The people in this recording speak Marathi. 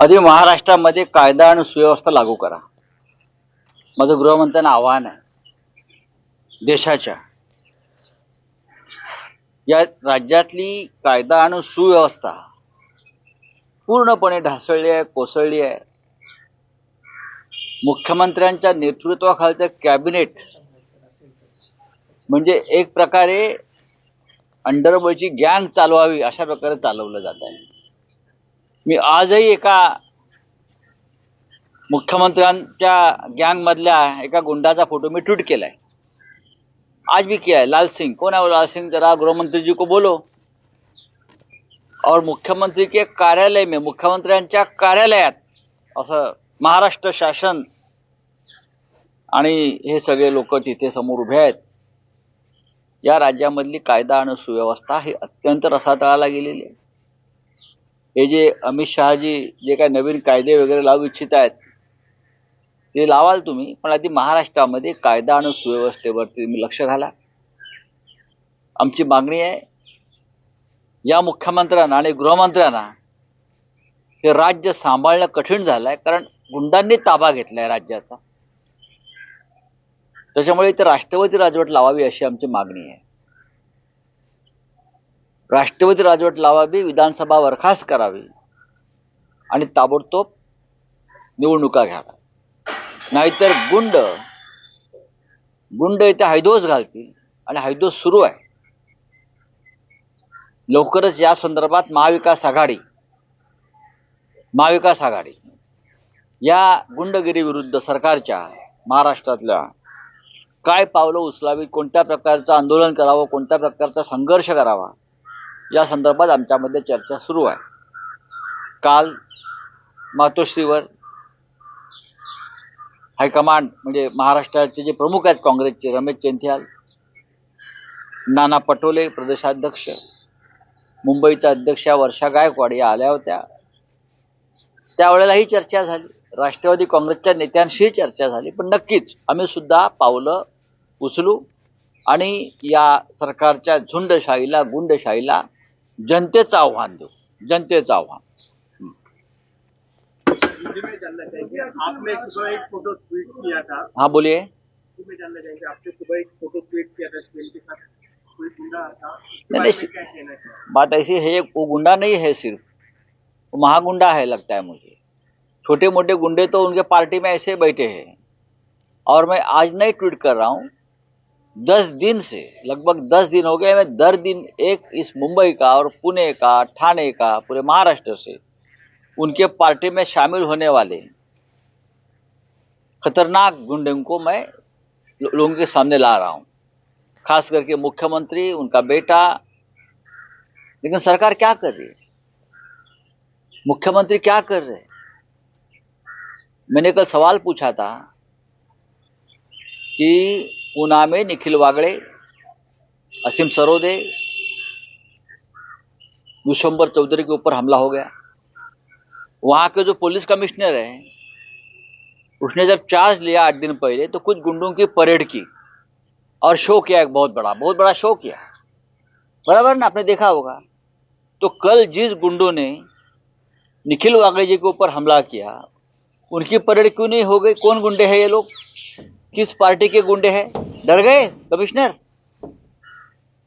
आधी महाराष्ट्रामध्ये कायदा आणि सुव्यवस्था लागू करा. माझं गृहमंत्र्यांना आव्हान आहे. देशाच्या. या राज्यातली कायदा आणि सुव्यवस्था पूर्णपणे ढासळली आहे कोसळली आहे. मुख्यमंत्र्यांच्या नेतृत्वाखालचं कॅबिनेट म्हणजे एक प्रकारे अंडरवर्ल्डची गँग चालवावी अशा प्रकारे चालवलं जात आहे. मी आजही एका मुख्यमंत्र्यांच्या गँगमधल्या एका गुंडाचा फोटो मी ट्विट केलाय. आज भी किया है लाल सिंह. कौन है वो लाल सिंह? जरा गृहमंत्री जी को बोलो. और मुख्यमंत्री के कार्यालय में मुख्यमंत्र्यांच्या कार्यालयात असं महाराष्ट्र शासन आणि हे सगळे लोक तिथे समोर उभे आहेत. या राज्यामधली कायदा आणि सुव्यवस्था ही अत्यंत रसातळाला गेलेली आहे. हे जे अमित शहाजी जे काही नवीन कायदे वगैरे लावू इच्छित आहेत ते लावाल तुम्ही पण आधी महाराष्ट्रामध्ये कायदा आणि सुव्यवस्थेवरती तुम्ही लक्ष घाला. आमची मागणी आहे या मुख्यमंत्र्यांना आणि गृहमंत्र्यांना हे राज्य सांभाळणं कठीण झालंय कारण गुंडांनी ताबा घेतलाय राज्याचा. त्याच्यामुळे इथे राष्ट्रवादी राजवट लावावी अशी आमची मागणी आहे. राष्ट्रपती राजवट लावावी विधानसभा बरखास्त करावी आणि ताबडतोब निवडणुका घ्याव्या. नाहीतर गुंड गुंड इथे हैदोस घालतील आणि हैदोस सुरू आहे. लवकरच या संदर्भात महाविकास आघाडी महाविकास आघाडी या गुंडगिरीविरुद्ध सरकारच्या महाराष्ट्रातल्या काय पावलं उचलावी कोणत्या प्रकारचं आंदोलन करावं कोणत्या प्रकारचा संघर्ष करावा या संदर्भात आमच्यामध्ये चर्चा सुरू आहे. काल मातोश्रीवर हायकमांड म्हणजे महाराष्ट्राचे जे प्रमुख आहेत काँग्रेसचे रमेश चेंथियाल नाना पटोले प्रदेशाध्यक्ष मुंबईच्या अध्यक्षा वर्षा गायकवाड या आल्या होत्या. त्यावेळेला ही चर्चा झाली. राष्ट्रवादी काँग्रेसच्या नेत्यांशी चर्चा झाली. पण नक्कीच आम्ही सुद्धा पावलं उचलू आणि या सरकारच्या झुंडशाहीला गुंडशाहीला जनतेचं आव्हान देऊ. जनतेचं आव्हान. हिंदी में आपने सुबह एक फ़ोटो ट्वीट किया था। हाँ बोलिए. में जानना चाहेंगे आपने सुबह एक फ़ोटो ट्वीट किया था सीएम के साथ कोई गुंडा था? नहीं, नहीं, बात ऐसी है वो गुंडा नहीं है सिर्फ़ वो महागुंडा है लगता है मुझे। छोटे मोटे गुंडे तो उनके पार्टी में ऐसे बैठे हैं। और मैं आज नहीं ट्वीट कर रहा हूँ दस दिन से, लगभग दस दिन हो गए मैं दर दिन एक इस मुंबई का और पुणे का, ठाणे का, पूरे महाराष्ट्र से उनके पार्टी में शामिल होने वाले खतरनाक गुंडों को मैं लोगों के सामने ला रहा हूँ। खास करके मुख्यमंत्री, उनका बेटा। लेकिन सरकार क्या कर रही है? मुख्यमंत्री क्या कर रहे मैंने कल सवाल पूछा था कि पूना में निखिल वागड़े, असीम सरोदे विश्वम्बर चौधरी के ऊपर हमला हो गया। वहाँ के जो पुलिस कमिश्नर है, उसने जब चार्ज लिया आठ दिन पहले तो कुछ गुंडों की परेड की और शो किया एक बहुत बड़ा बहुत बड़ा शो किया। बराबर ना, आपने देखा होगा। तो कल जिस गुंडों ने निखिल वागड़े जी के ऊपर हमला किया, उनकी परेड क्यों नहीं हो गई? कौन गुंडे हैं ये लोग? किस पार्टी के गुंडे हैं? डर गए कमिश्नर?